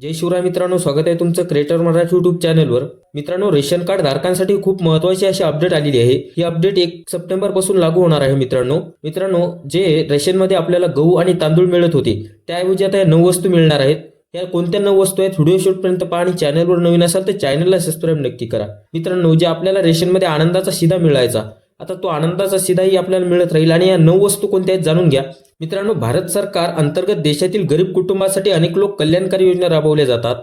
जय शिवराय मित्रांनो स्वागत आहे तुमचं क्रिएटर मराठी युट्यूब चॅनलवर मित्रांनो रेशन कार्ड धारकांसाठी खूप महत्वाची अशी अपडेट आलेली आहे. ही अपडेट एक सप्टेंबरपासून लागू होणार आहे मित्रांनो. मित्रांनो जे रेशनमध्ये आपल्याला गहू आणि तांदूळ मिळत होते त्याऐवजी आता या नऊ वस्तू मिळणार आहेत. या कोणत्या नऊ वस्तू आहेत व्हिडिओ शूटपर्यंत पहा आणि चॅनलवर नवीन असाल तर चॅनलला सबस्क्राईब नक्की करा. मित्रांनो जे आपल्याला रेशनमध्ये आनंदाचा शिधा मिळायचा आता तो आनंदाचा शिधाही आपल्याला मिळत राहील आणि या नऊ वस्तू कोणत्या आहेत जाणून घ्या. मित्रांनो भारत सरकार अंतर्गत देशातील गरीब कुटुंबासाठी अनेक लोक कल्याणकारी योजना राबवल्या जातात.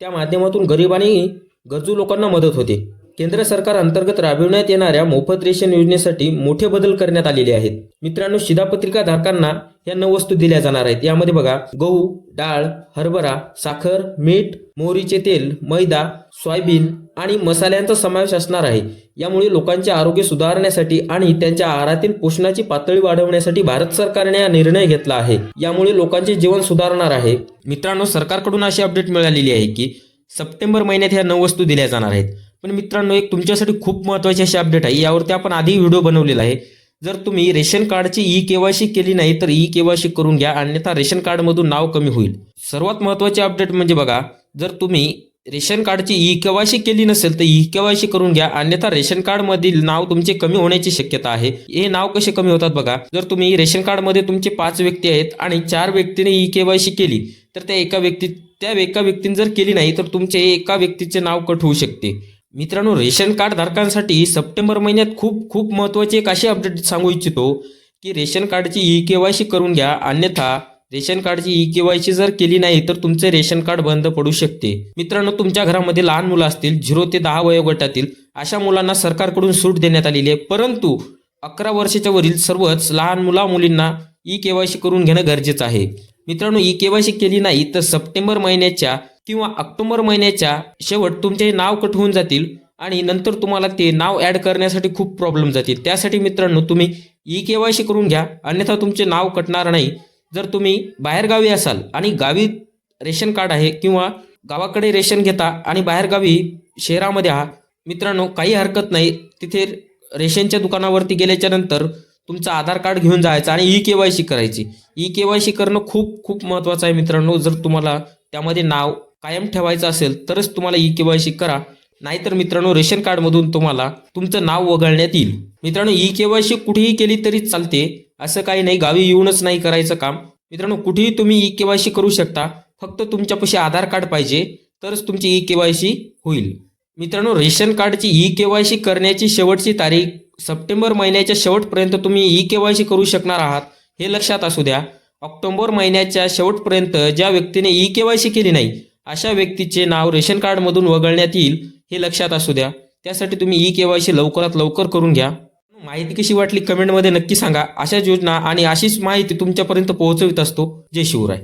त्या माध्यमातून गरीब आणि गरजू लोकांना मदत होते. केंद्र सरकार अंतर्गत राबविण्यात येणाऱ्या मोफत रेशन योजनेसाठी मोठे बदल करण्यात आलेले आहेत. मित्रांनो शिधापत्रिका धारकांना या नऊ वस्तू दिल्या जाणार आहेत. यामध्ये बघा गहू डाळ हरभरा साखर मीठ मोहरीचे तेल मैदा सोयाबीन आणि मसाल्यांचा समावेश असणार आहे. यामुळे लोकांचे आरोग्य सुधारण्यासाठी आणि त्यांच्या आहारातील पोषणाची पातळी वाढवण्यासाठी भारत सरकारने हा निर्णय घेतला आहे. यामुळे लोकांचे जीवन सुधारणार आहे. मित्रांनो सरकारकडून अशी अपडेट मिळालेली आहे की सप्टेंबर महिन्यात ह्या नऊ वस्तू दिल्या जाणार आहेत. पण मित्रांनो एक तुमच्यासाठी खूप महत्त्वाची अशी अपडेट आहे. यावरती आपण आधी व्हिडिओ बनवलेला आहे. जर तुम्ही रेशन कार्डची ई केवायसी केली नाही तर ई केवायसी करून घ्या. अन्यथा रेशन कार्डमधून नाव कमी होईल. सर्वात महत्त्वाची अपडेट म्हणजे बघा जर तुम्ही रेशन कार्डची ई केवायसी केली नसेल तर ई केवायसी करून घ्या. अन्यथा रेशन कार्ड मधील नाव तुमचे कमी होण्याची शक्यता आहे. हे नाव कसे कमी होतात बघा. जर तुम्ही रेशन कार्डमध्ये तुमचे पाच व्यक्ती आहेत आणि चार व्यक्तीने ई केवायसी केली तर त्या एका व्यक्ती त्या एका व्यक्तीने जर केली नाही तर तुमचे एका व्यक्तीचे नाव कट होऊ शकते. मित्रांनो रेशन कार्ड धारकांसाठी सप्टेंबर महिन्यात खूप खूप महत्वाची एक अशी अपडेट सांगू इच्छितो की रेशन कार्डची ई केवायसी करून घ्या. अन्यथा रेशन कार्डची ई केवायसी जर केली नाही तर तुमचे रेशन कार्ड बंद पडू शकते. मित्रांनो तुमच्या घरामध्ये लहान मुलं असतील झिरो ते दहा वयोगटातील अशा मुलांना सरकारकडून सूट देण्यात आलेली आहे. परंतु अकरा वर्षाच्या वरील सर्वच लहान मुला मुलींना ई केवायसी करून घेणं गरजेचं आहे. मित्रांनो ई केवायसी केली नाही तर सप्टेंबर महिन्याच्या किंवा ऑक्टोबर महिन्याच्या शेवट तुमचे नाव कट होऊन जातील आणि नंतर तुम्हाला ते नाव ॲड करण्यासाठी खूप प्रॉब्लेम जातील. त्यासाठी मित्रांनो तुम्ही ई केवायसी करून घ्या. अन्यथा तुमचे नाव कटणार नाही. जर तुम्ही बाहेरगावी असाल आणि गावी रेशन कार्ड आहे किंवा गावाकडे रेशन घेता आणि बाहेरगावी शहरामध्ये आहात मित्रांनो काही हरकत नाही. तिथे रेशनच्या दुकानावरती गेल्याच्यानंतर तुमचं आधार कार्ड घेऊन जायचं आणि ई के वाय सी करायची. ई के वाय सी करणं खूप खूप महत्त्वाचं आहे मित्रांनो. जर तुम्हाला त्यामध्ये नाव कायम ठेवायचं असेल तरच तुम्हाला ई के वाय सी करा. नाहीतर मित्रांनो रेशन कार्डमधून तुम्हाला तुमचं नाव वगळण्यात येईल. मित्रांनो ई के वाय सी कुठेही केली तरी चालते. असं काही नाही गावी येऊनच नाही करायचं काम. मित्रांनो कुठेही तुम्ही ई के वाय सी करू शकता. फक्त तुमच्यापाशी आधार कार्ड पाहिजे तरच तुमची ई के वाय सी होईल. मित्रांनो रेशन कार्डची ई के वाय सी करण्याची शेवटची तारीख सप्टेंबर महिन्याच्या शेवटपर्यंत तुम्ही ई के वाय सी करू शकणार आहात हे लक्षात असू द्या. ऑक्टोबर महिन्याच्या शेवटपर्यंत ज्या व्यक्तीने ई के वाय सी केली नाही अशा व्यक्तीचे नाव रेशन कार्डमधून वगळण्यात येईल हे लक्षात असू द्या. त्यासाठी तुम्ही ई के वाय सी लवकरात लवकर करून घ्या. माहिती कशी वाटली कमेंटमध्ये नक्की सांगा. अशाच योजना आणि अशीच माहिती तुमच्यापर्यंत पोहोचवित असतो. जय शिवराय.